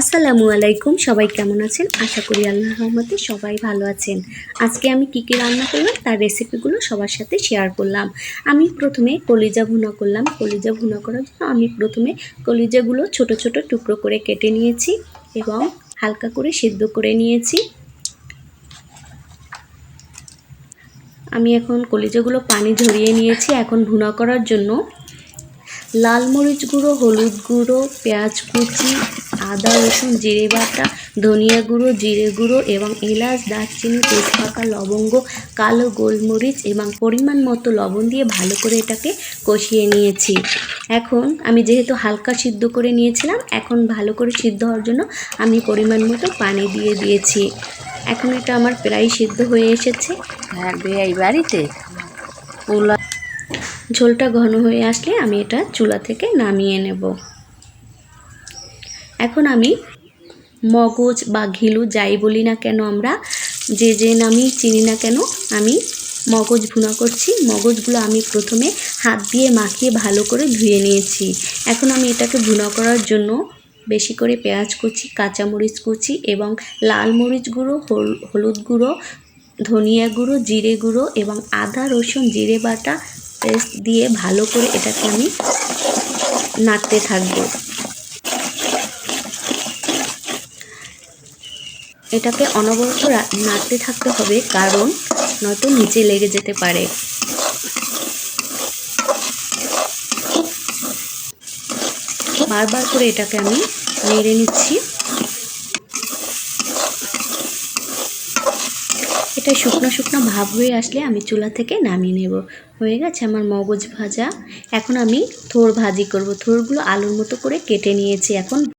আসসালামু আলাইকুম, সবাই কেমন আছেন? আশা করি আল্লাহ রহমতে সবাই ভালো আছেন। আজকে আমি কী কী রান্না করলাম, তার রেসিপিগুলো সবার সাথে শেয়ার করলাম। আমি প্রথমে কলিজা ভুনা করলাম। কলিজা ভুনা করার জন্য আমি প্রথমে কলিজাগুলো ছোট ছোট টুকরো করে কেটে নিয়েছি এবং হালকা করে সিদ্ধ করে নিয়েছি। আমি এখন কলিজাগুলো পানি ঝরিয়ে নিয়েছি। এখন ভুনা করার জন্য লাল মরিচ গুঁড়ো, হলুদ গুঁড়ো, পেঁয়াজ কুচি, আদা, রসুন, জিরে বাটা, ধনিয়া গুঁড়ো, জিরে গুঁড়ো এবং এলাচ, দারচিনি, তেজপাতা, লবঙ্গ, কালো গোলমরিচ এবং পরিমাণ মতো লবণ দিয়ে ভালো করে এটাকে কষিয়ে নিয়েছি। এখন আমি যেহেতু হালকা সিদ্ধ করে নিয়েছিলাম, এখন ভালো করে সিদ্ধ হওয়ার জন্য আমি পরিমাণ মতো পানি দিয়ে দিয়েছি। এখন এটা আমার প্রায় সিদ্ধ হয়ে এসেছে। থাকবে এই বাড়িতে। পোলা ঝোলটা ঘন হয়ে আসলে আমি এটা চুলা থেকে নামিয়ে নেব। এখন আমি মগজ বা ঘিলু যাই বলি না কেন আমরা, যে যে নামই চিনি না কেন, আমি মগজ ভুনা করছি। মগজগুলো আমি প্রথমে হাত দিয়ে মাখিয়ে ভালো করে ধুয়ে নিয়েছি। এখন আমি এটাকে ভুনা করার জন্য বেশি করে পেঁয়াজ কুচি, কাঁচামরিচ কুচি এবং লাল মরিচ গুঁড়ো, হল- হলুদ গুঁড়ো, ধনিয়া গুঁড়ো, জিরে গুঁড়ো এবং আদা, রসুন, জিরে বাটা পেস্ট দিয়ে ভালো করে এটাকে আমি নাড়তে থাকব। এটাকে অনবরত নাড়তে থাকতে হবে, কারণ নয়তো নিচে লেগে যেতে পারে। বারবার করে এটাকে আমি নেড়ে নিচ্ছি। এটা শুকনো শুকনো ভাব হয়ে আসলে আমি চুলা থেকে নামিয়ে নেব। হয়ে গেছে আমার মগজ ভাজা। এখন আমি থোর ভাজি করব। থোরগুলো আলুর মতো করে কেটে নিয়েছি এখন।